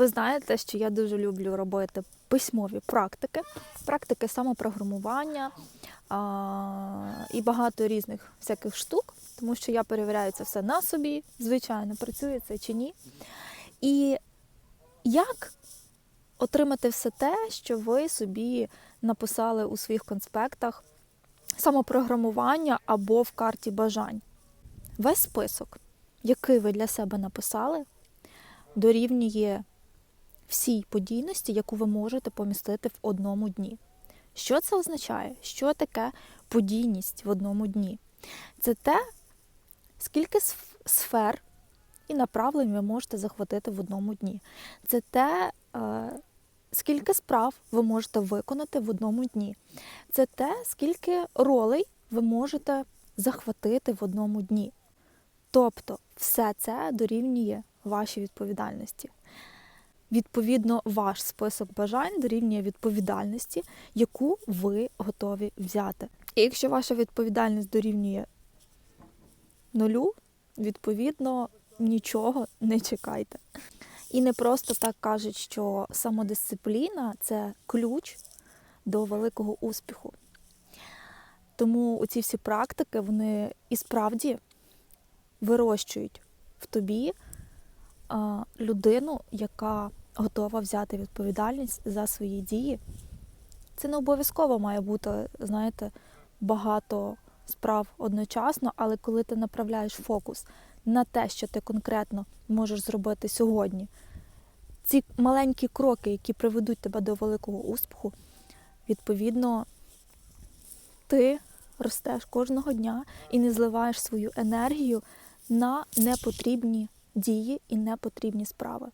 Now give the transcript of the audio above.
Ви знаєте, що я дуже люблю робити письмові практики, практики самопрограмування а, і багато різних всяких штук, тому що я перевіряю це все на собі, звичайно, працює це чи ні. І як отримати все те, що ви собі написали у своїх конспектах самопрограмування або в карті бажань? Весь список, який ви для себе написали, дорівнює всій подійності, яку ви можете помістити в одному дні. Що це означає? Що таке подійність в одному дні? Це те, скільки сфер і направлень ви можете захватити в одному дні. Це те, е, скільки справ ви можете виконати в одному дні. Це те, скільки ролей ви можете захватити в одному дні. Тобто, все це дорівнює вашій відповідальності. Відповідно, ваш список бажань дорівнює відповідальності, яку ви готові взяти. І якщо ваша відповідальність дорівнює нулю, відповідно, нічого не чекайте. І не просто так кажуть, що самодисципліна це ключ до великого успіху. Тому оці всі практики вони і справді вирощують в тобі людину, яка готова взяти відповідальність за свої дії. Це не обов'язково має бути, знаєте, багато справ одночасно, але коли ти направляєш фокус на те, що ти конкретно можеш зробити сьогодні, ці маленькі кроки, які приведуть тебе до великого успіху, відповідно, ти ростеш кожного дня і не зливаєш свою енергію на непотрібні дії і непотрібні справи.